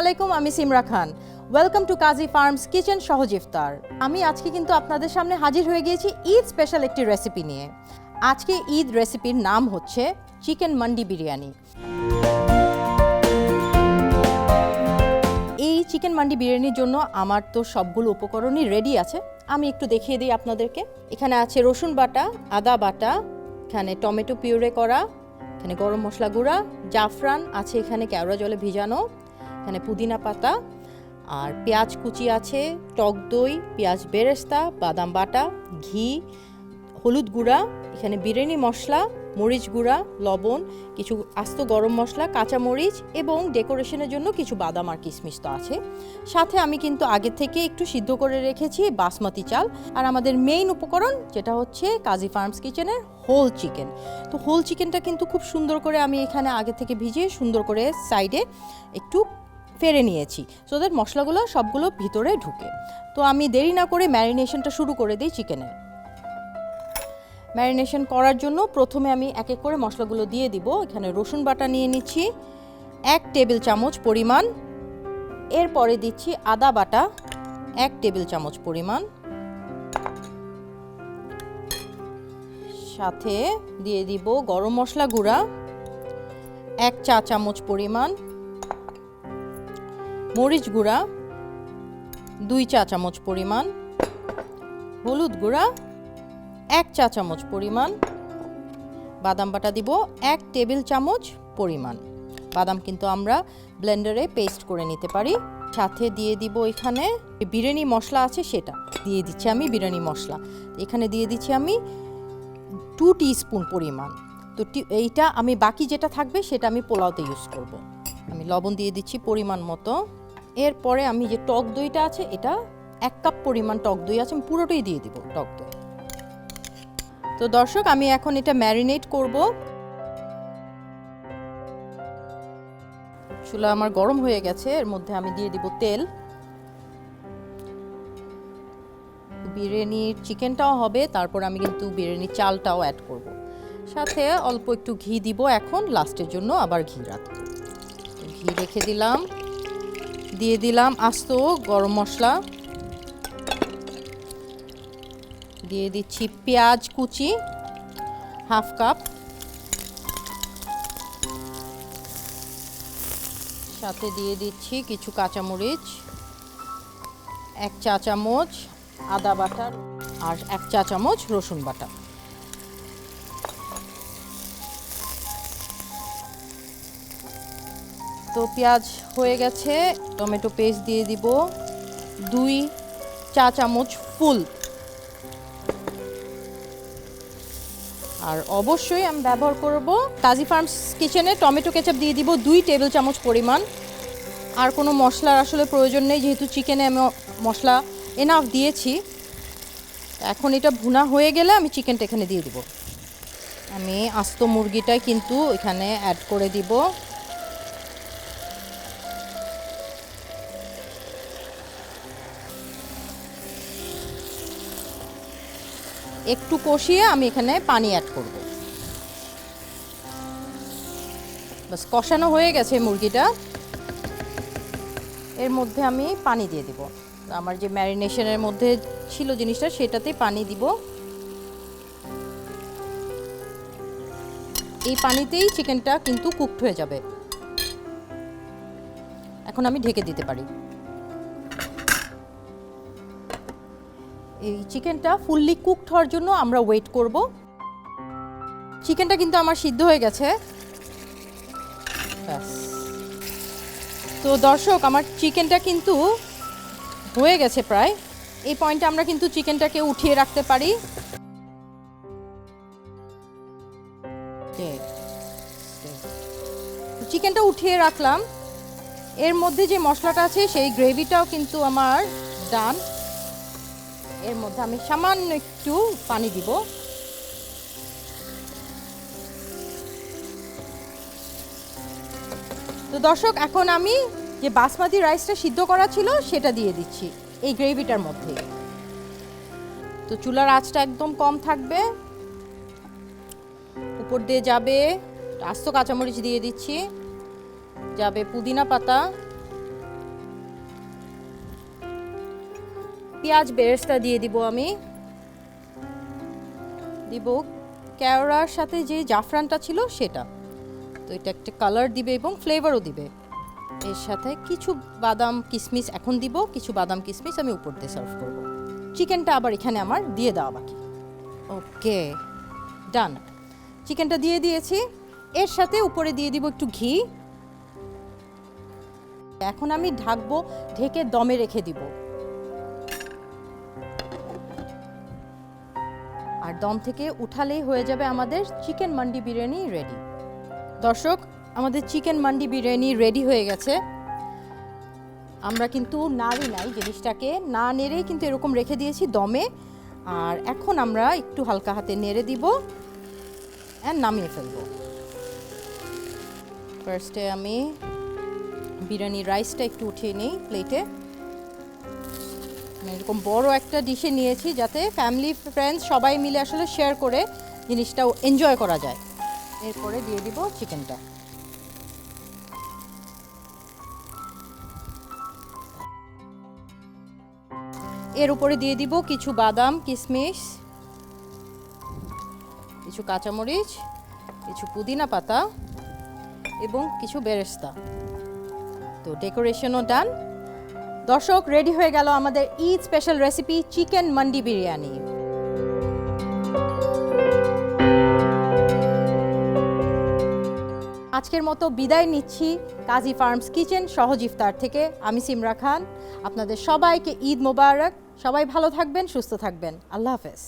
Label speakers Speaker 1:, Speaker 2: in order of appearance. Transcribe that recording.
Speaker 1: আলাইকুম, আমি Simra Khan. Welcome to Kazi Farms Kitchen সহজ ইফতার। আমি আজকে কিন্তু আপনাদের সামনে হাজির হয়ে গিয়েছি ঈদ স্পেশাল একটি রেসিপি নিয়ে। আজকে ঈদ রেসিপির নাম হচ্ছে চিকেন মান্ডি বিরিয়ানি। এই চিকেন মান্ডি বিরিয়ানির জন্য আমার তো সবগুলো উপকরণই রেডি আছে। আমি একটু দেখিয়ে দিই আপনাদেরকে। এখানে আছে রসুন বাটা, আদা বাটা, এখানে টমেটো পিউরে করা, এখানে গরম মশলা গুঁড়া, জাফরান, আছে এখানে কেওড়া জলে ভিজানো এখানে পুদিনা পাতা আর পেঁয়াজ কুচি আছে, টক দই, পেঁয়াজ বেরেস্তা, বাদাম বাটা, ঘি, হলুদ গুঁড়া, এখানে বিরিয়ানি মশলা, মরিচ গুঁড়া, লবণ, কিছু আস্ত গরম মশলা, কাঁচা মরিচ এবং ডেকোরেশনের জন্য কিছু বাদাম আর কিশমিশ তো আছে। সাথে আমি কিন্তু আগে থেকে একটু সিদ্ধ করে রেখেছি বাসমতি চাল। আর আমাদের মেইন উপকরণ যেটা হচ্ছে কাজী ফার্মস কিচেনের হোল চিকেন তো হোল চিকেনটা কিন্তু খুব সুন্দর করে আমি এখানে আগে থেকে ভিজিয়ে সুন্দর করে সাইডে একটু ফেরে নিয়েছি। সো দ্যাট মশলাগুলো সবগুলো ভিতরে ঢুকে। তো আমি দেরি না করে ম্যারিনেশনটা শুরু করে দিই চিকেনের। ম্যারিনেশন করার জন্য প্রথমে আমি এক এক করে মশলাগুলো দিয়ে দিব। এখানে রসুন বাটা নিয়ে নিচ্ছি। এক টেবিল চামচ পরিমাণ। এরপরে দিচ্ছি আদা বাটা। এক টেবিল চামচ পরিমাণ। সাথে দিয়ে দিব গরম মশলা গুঁড়া। এক চা চামচ পরিমাণ। মরিচ গুঁড়া, দুই চা চামচ পরিমাণ, হলুদ গুঁড়া, এক চা চামচ পরিমাণ, বাদাম বাটা দিব এক টেবিল চামচ পরিমাণ। বাদাম কিন্তু আমরা ব্লেন্ডারে পেস্ট করে নিতে পারি। সাথে দিয়ে দিব এখানে বিরিয়ানি মশলা আছে সেটা। দিয়ে দিচ্ছি আমি বিরিয়ানি মশলা। এখানে দিয়ে দিচ্ছি আমি টু স্পুন পরিমাণ। তো এইটা আমি বাকি যেটা থাকবে সেটা আমি পোলাওতে ইউজ করব। আমি লবণ দিয়ে দিচ্ছি পরিমাণ মতো। এরপরে আমি যে টক দইটা আছে, এটা এক কাপ পরিমাণ টক দই আছে, আমি পুরোটাই দিয়ে দিব টক দই। তো দর্শক, আমি এখন এটা ম্যারিনেট করব। চুলা আমার গরম হয়ে গেছে, এর মধ্যে আমি দিয়ে দিব তেল। বিরিয়ানির চিকেনটাও হবে, তারপর আমি কিন্তু বিরিয়ানির চালটাও অ্যাড করব। সাথে অল্প একটু ঘি দিব, এখন লাস্টের জন্য আবার ঘি রাখব। ঘি রেখে দিলাম। দিয়ে দিলাম আস্ত গরম মশলা। দিয়ে দিচ্ছি পেঁয়াজ কুচি, হাফ কাপ। সাথে দিয়ে দিচ্ছি কিছু কাঁচামরিচ, এক চা চামচ আদা বাটা আর এক চা চামচ রসুন বাটা। তো পেঁয়াজ হয়ে গেছে, টমেটো পেস্ট দিয়ে দিব, দুই চা চামচ ফুল। আর অবশ্যই আমি ব্যবহার করব কাজী ফার্মস কিচেনে টমেটো কেচাপ দিয়ে দিব দুই টেবিল চামচ পরিমাণ। আর কোনো মশলার আসলে প্রয়োজন নেই, যেহেতু চিকেনে আমি মশলা এনাফ দিয়েছি। এখন এটা ভুনা হয়ে গেলে আমি চিকেনটা এখানে দিয়ে দিব। আমি আস্ত মুরগিটাই কিন্তু এখানে অ্যাড করে দিব। একটু কষিয়ে আমি এখানে পানি অ্যাড করব। বাস কষানো হয়ে গেছে মুরগিটা। এর মধ্যে আমি পানি দিয়ে দিব। আমার যে ম্যারিনেশনের মধ্যে ছিল জিনিসটা, সেটাতেই পানি দিব। এই পানিতেই চিকেনটা কিন্তু কুকড হয়ে যাবে। এখন আমি ঢেকে দিতে পারি। এই চিকেনটা ফুললি কুকড হওয়ার জন্য আমরা ওয়েট করব। চিকেনটা কিন্তু আমার সিদ্ধ হয়ে গেছে। তো দর্শক, আমার চিকেনটা কিন্তু হয়ে গেছে প্রায়। এই পয়েন্টে আমরা কিন্তু চিকেনটাকে উঠিয়ে রাখতে পারি। চিকেনটা উঠিয়ে রাখলাম। এর মধ্যে যে মশলাটা আছে, সেই গ্রেভিটাও কিন্তু আমার ডান এর মধ্যে আমি সামান্য একটু পানি দিব। তো দর্শক, এখন আমি যে বাসমতি রাইসটা সিদ্ধ করা ছিল, সেটা দিয়ে দিচ্ছি এই গ্রেভিটার মধ্যে। তো চুলার আঁচটা একদম কম থাকবে। উপর দিয়ে যাবে, আস্ত কাঁচামরিচ দিয়ে দিচ্ছি। যাবে পুদিনা পাতা। পেঁয়াজ বেরেস্তা দিয়ে দিব আমি। দিব কেওড়ার সাথে যে জাফরানটা ছিল সেটা। তো এটা একটা কালার দিবে এবং ফ্লেভারও দিবে। এর সাথে কিছু বাদাম কিশমিশ এখন দিব, কিছু বাদাম কিশমিশ আমি উপর দিয়ে সার্ভ করব। চিকেনটা আবার এখানে আমার দিয়ে দেওয়া বাকি। ওকে ডান চিকেনটা দিয়ে দিয়েছি। এর সাথে উপরে দিয়ে দিব একটু ঘি। এখন আমি ঢাকবো, ঢেকে দমে রেখে দিব। দম থেকে উঠালেই হয়ে যাবে আমাদের চিকেন মান্ডি বিরিয়ানি রেডি দর্শক, আমাদের চিকেন মান্ডি বিরিয়ানি রেডি হয়ে গেছে। আমরা কিন্তু নাড়ি নাই জিনিসটাকে। না নেড়েই কিন্তু এরকম রেখে দিয়েছি দমে। আর এখন আমরা একটু হালকা হাতে নেড়ে দিব অ্যান্ড নামিয়ে ফেলব। ফার্স্টে আমি বিরিয়ানি রাইসটা একটু উঠিয়ে নিই প্লেটে এরকম বড় একটা ডিশে নিয়েছি যাতে ফ্যামিলি ফ্রেন্ডস সবাই মিলে আসলে শেয়ার করে জিনিসটা এনজয় করা যায়। এরপরে দিয়ে দিব চিকেনটা এর উপরে দিয়ে দিব কিছু বাদাম কিশমিশ কিছু কাঁচামরিচ, কিছু পুদিনা পাতা এবং কিছু বেরেস্তা। তো ডেকোরেশনও ডান দর্শক রেডি হয়ে গেল আমাদের ঈদ স্পেশাল রেসিপি চিকেন মান্ডি বিরিয়ানি আজকের মতো বিদায় নিচ্ছি কাজী ফার্মস কিচেন সহজ ইফতার থেকে। আমি সিমরা খান। আপনাদের সবাইকে ঈদ মোবারক। সবাই ভালো থাকবেন, সুস্থ থাকবেন। আল্লাহ হাফেজ।